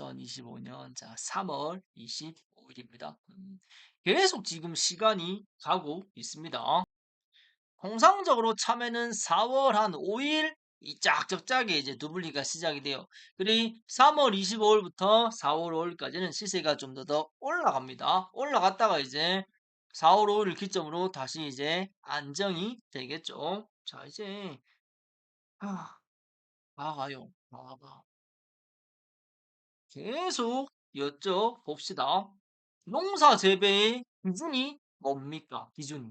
2025년 자 3월 25일입니다. 음, 계속 지금 시간이 가고 있습니다. 통상적으로 참외는 4월 한 5일 이 짝짝짝에 이제 두블리가 시작이 돼요. 그리고 3월 25일부터 4월 5일까지는 시세가 좀 더 더 올라갑니다. 올라갔다가 이제 4월 5일을 기점으로 다시 이제 안정이 되겠죠. 자, 이제 아, 나가요. 나가. 계속 여쭤봅시다. 농사 재배의 기준이 뭡니까? 기준이.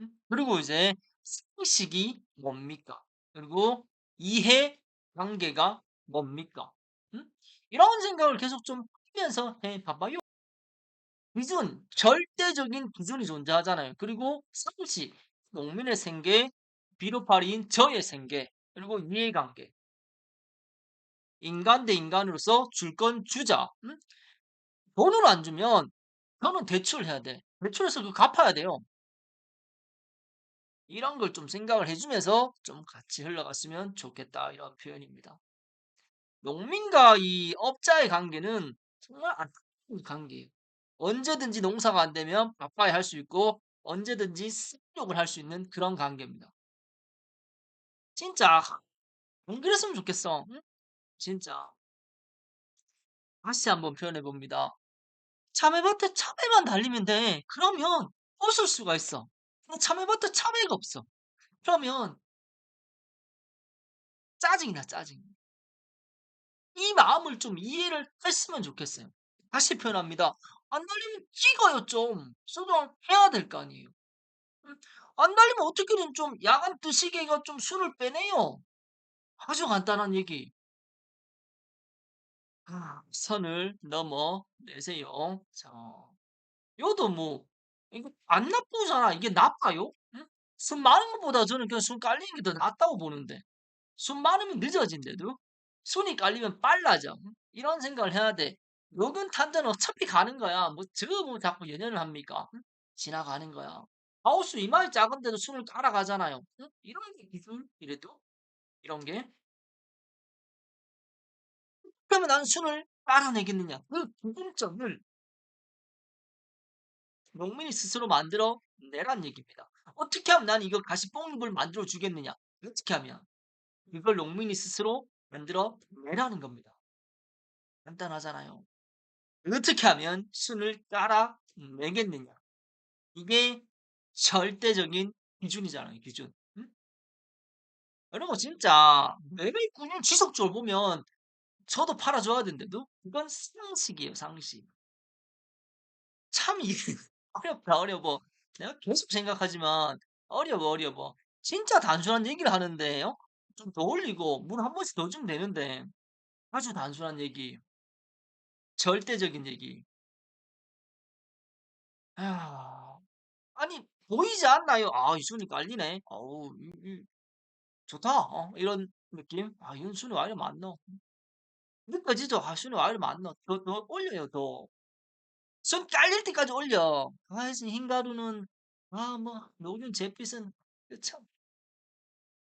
음? 그리고 이제 상식이 뭡니까? 그리고 이해 관계가 뭡니까? 음? 이런 생각을 계속 좀 하면서 해 봐봐요. 기준, 절대적인 기준이 존재하잖아요. 그리고 상식, 농민의 생계, 비료파리인 저의 생계, 그리고 이해관계. 인간 대 인간으로서 줄 건 주자. 응? 돈을 안 주면 너는 대출해야 돼. 대출해서 그 갚아야 돼요. 이런 걸 좀 생각을 해주면서 좀 같이 흘러갔으면 좋겠다. 이런 표현입니다. 농민과 이 업자의 관계는 정말 안타까운 관계예요. 언제든지 농사가 안 되면 바빠야 할 수 있고 언제든지 습욕을 할 수 있는 그런 관계입니다. 진짜 안 그랬으면 좋겠어. 응? 진짜. 다시 한번 표현해 봅니다. 참외밭에 참외만 달리면 돼. 그러면 웃을 수가 있어. 참외밭에 참외가 없어. 그러면 짜증이 나, 짜증. 이 마음을 좀 이해를 했으면 좋겠어요. 다시 표현합니다. 안 달리면 찍어요, 좀. 수정해야 될 거 아니에요. 안 달리면 어떻게든 좀 야간 뜨시개가 좀 술을 빼내요. 아주 간단한 얘기. 아, 선을 넘어 내세요. 자, 요도 뭐, 이거 안 나쁘잖아. 이게 나빠요? 응? 숨 많은 것보다 저는 그냥 숨 깔리는 게 더 낫다고 보는데. 숨 많으면 늦어진대도. 손이 깔리면 빨라져. 응? 이런 생각을 해야 돼. 요근 탄전 어차피 가는 거야. 뭐, 저거 뭐 자꾸 연연을 합니까? 응? 지나가는 거야. 하우스 이마이 작은데도 숨을 깔아가잖아요. 응? 이런 게 기술, 이래도. 이런 게. 그러면 난 순을 빨아내겠느냐? 그 궁금점을 농민이 스스로 만들어 내란 얘기입니다. 어떻게 하면 난 이거 가시뽕잎을 만들어 주겠느냐? 어떻게 하면? 이걸 농민이 스스로 만들어 내라는 겁니다. 간단하잖아요. 어떻게 하면 순을 깔아 내겠느냐? 이게 절대적인 기준이잖아요, 기준. 응? 거 진짜 매매 꾸준 지속적으로 보면 저도 팔아줘야 되는데도 이건 상식이에요, 상식. 참 이게 어렵다, 어려워. 내가 계속 생각하지만 어려워, 어려워. 진짜 단순한 얘기를 하는데요. 좀 더 올리고 물 한 번씩 더 주면 되는데 아주 단순한 얘기. 절대적인 얘기. 아, 아니 보이지 않나요? 아, 이 순위 깔리네. 어우, 이, 이, 좋다. 어, 이런 느낌. 아, 이런 순위 와 이래 많노. 느껴지죠? 아, 순위 와 이래 많노. 더, 더 올려요, 더. 손 깔릴 때까지 올려. 아이씨, 흰가루는, 아, 뭐, 녹균 잿빛은, 그 참,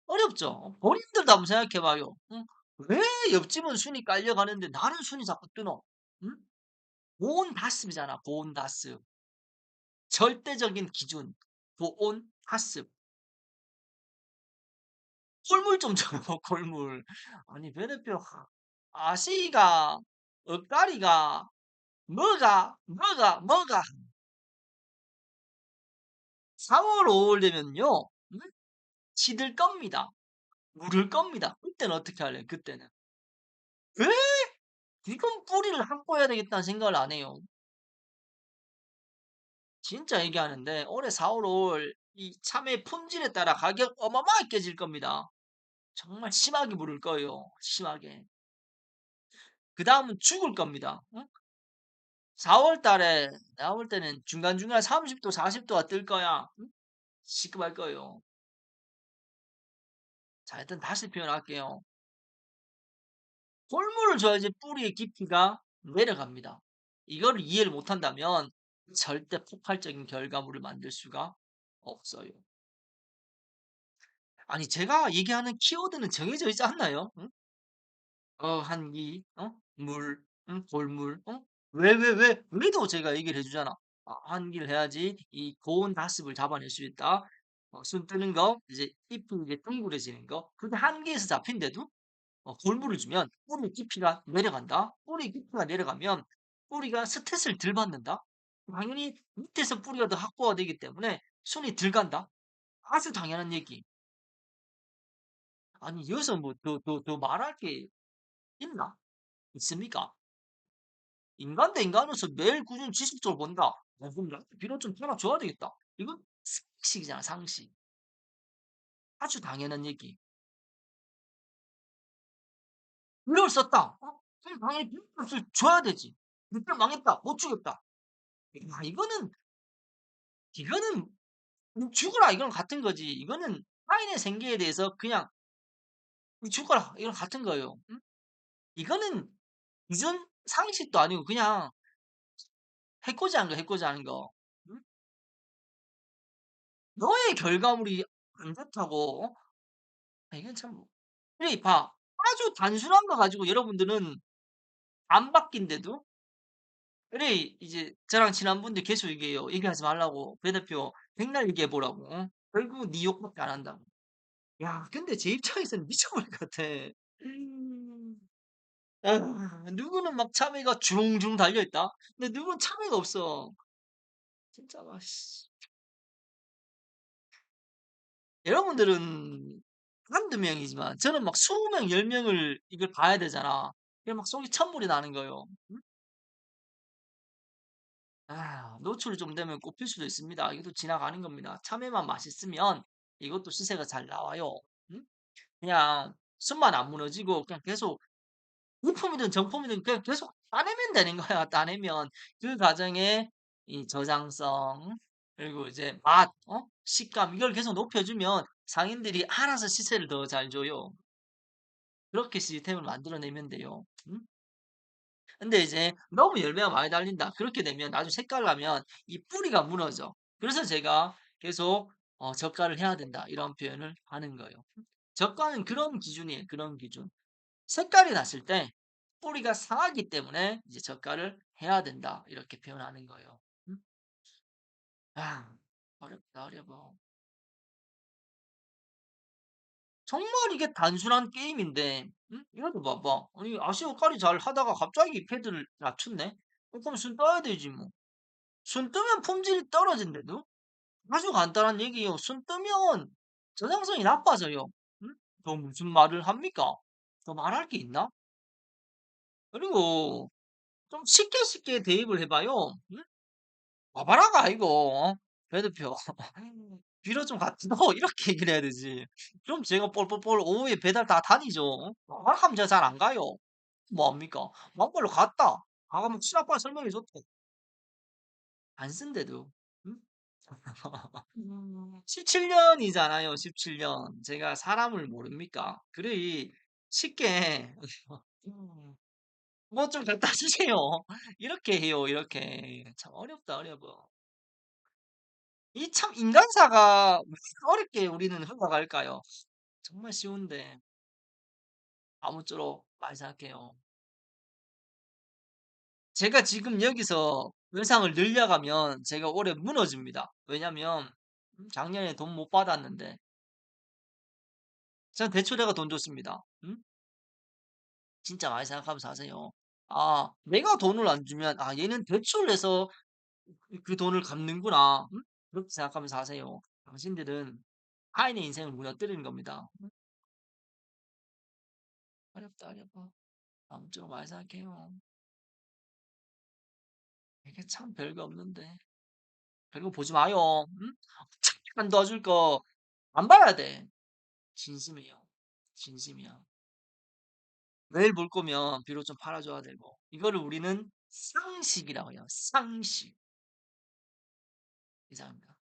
어렵죠? 본인들도 한번 생각해봐요. 응? 왜 옆집은 순이 깔려가는데 나는 순이 자꾸 뜨노? 응? 보온다습이잖아, 보온다습. 절대적인 기준, 보온다습. 콜물 좀 줘요, 콜물. 아니, 베네뼈, 아시가, 엇가리가, 뭐가, 뭐가, 뭐가. 4월 5월 되면요, 응? 시들 겁니다. 물을 겁니다. 그때는 어떻게 할래요? 그때는. 왜? 이건 뿌리를 한꺼야 되겠다는 생각을 안 해요. 진짜 얘기하는데 올해 4월 5월 이 참외 품질에 따라 가격 어마어마하게 깨질 겁니다. 정말 심하게 물을 거예요. 심하게. 그 다음은 죽을 겁니다. 응? 4월 달에 볼 때는 중간중간 30도 40도가 뜰 거야. 응? 시급할 거예요. 자 일단 다시 표현할게요. 홀물을 줘야지 뿌리의 깊이가 내려갑니다. 이걸 이해를 못한다면 절대 폭발적인 결과물을 만들 수가 없어요. 아니 제가 얘기하는 키워드는 정해져 있지 않나요? 응? 어, 한기, 어? 물, 응? 응? 골물, 어? 왜, 왜, 왜? 왜도 제가 얘기를 해주잖아. 아, 환기를 해야지 이 고온 다습을 잡아낼 수 있다. 어, 순 뜨는 거, 이제 잎이 이제 둥그레지는 거. 그게 한계에서 잡힌데도 어, 골물을 주면 뿌리 깊이가 내려간다. 뿌리 깊이가 내려가면 뿌리가 스트레스를 덜 받는다. 당연히 밑에서 뿌리가 더 확보가 되기 때문에 손이 덜 간다. 아주 당연한 얘기. 아니, 여기서 뭐 더, 더, 더 말할 게 있나? 있습니까? 인간 대 인간으로서 매일 꾸준히 지식적으로 본다. 어, 그럼 나한테 비료 좀 하나 줘야 되겠다. 이건 상식이잖아, 상식. 아주 당연한 얘기. 비료를 썼다. 어? 그럼 당연히 비료를 줘야 되지. 그때 망했다. 못 주겠다. 야, 이거는, 이거는 죽어라. 이건 같은 거지. 이거는 타인의 생계에 대해서 그냥 죽어라. 이건 같은 거예요. 응? 이거는 이전 상식도 아니고 그냥 해코지 하는 거, 해코지 하는 거. 응? 너의 결과물이 안 좋다고. 어? 아, 이건 참, 그래, 봐. 아주 단순한 거 가지고 여러분들은 안 바뀐데도 그래 이제 저랑 친한 분들 계속 얘기해요. 얘기하지 말라고. 배 대표 백날 얘기해 보라고. 어? 결국 네 욕밖에 안 한다고. 야, 근데 제 입장에서는 미쳐버릴 것 같아. 음. 아, 누구는 막 참외가 주렁주렁 달려있다. 근데 누구는 참외가 없어. 진짜 막, 씨. 여러분들은 한두 명이지만 저는 막 20명, 10명을 이걸 봐야 되잖아. 그래 막 속이 찬물이 나는 거예요. 응? 아, 노출이 좀 되면 꼽힐 수도 있습니다. 이것도 지나가는 겁니다. 참외만 맛있으면 이것도 시세가 잘 나와요. 응? 그냥 숨만 안 무너지고 그냥 계속 유품이든 정품이든 그냥 계속 따내면 되는 거야. 따내면 그 과정에 이 저장성 그리고 이제 맛, 어? 식감 이걸 계속 높여주면 상인들이 알아서 시세를 더 잘 줘요. 그렇게 시스템을 만들어내면 돼요. 응? 근데 이제 너무 열매가 많이 달린다. 그렇게 되면 나중에 색깔 나면 이 뿌리가 무너져. 그래서 제가 계속 어, 저가를 해야 된다. 이런 표현을 하는 거예요. 저가는 그런 기준이에요. 그런 기준. 색깔이 났을 때 뿌리가 상하기 때문에 이제 저가를 해야 된다. 이렇게 표현하는 거예요. 음? 아, 어렵다, 어려워. 정말 이게 단순한 게임인데, 응? 이것도 봐봐. 아니, 아시아 깔이 잘 하다가 갑자기 패드를 낮췄네? 어, 그럼 순 떠야 되지, 뭐. 순 뜨면 품질이 떨어진대도? 아주 간단한 얘기예요. 순 뜨면 저장성이 나빠져요. 응? 더 무슨 말을 합니까? 더 말할 게 있나? 그리고 좀 쉽게 쉽게 대입을 해봐요. 응? 와봐라가 이거. 배 대표. 비료 좀 놔. 이렇게 얘기를 해야 되지. 그럼 제가 뻘뻘뻘 오후에 배달 다 다니죠. 와봐라면 제가 잘 안 가요. 뭐합니까? 막걸로 갔다. 가가면 친아빠 설명해 줬대. 안 쓴대도. 응? 17년이잖아요. 17년. 제가 사람을 모릅니까? 그래 쉽게 뭐 좀 갖다 주세요. 이렇게 해요. 이렇게. 참 어렵다 어려워. 이 참 인간사가 왜 어렵게 우리는 흘러갈까요? 정말 쉬운데 아무쪼록 많이 생각해요. 제가 지금 여기서 외상을 늘려가면 제가 올해 무너집니다. 왜냐면 음, 작년에 돈 못 받았는데 전 대출해가 돈 줬습니다. 음? 진짜 많이 생각하면서 하세요. 아, 내가 돈을 안 주면 아 얘는 대출 해서 그, 그 돈을 갚는구나. 음? 그렇게 생각하면서 하세요. 당신들은 타인의 인생을 무너뜨리는 겁니다. 음? 어렵다 어려워. 아무쪼록 많이 생각해요. 이게 참 별거 없는데. 별거 보지 마요. 응? 잠깐 도와줄 거 안 봐야 돼. 진심이에요. 진심이야. 매일 볼 거면 비로 좀 팔아줘야 되고. 이거를 우리는 상식이라고 해요. 상식. 이상입니다.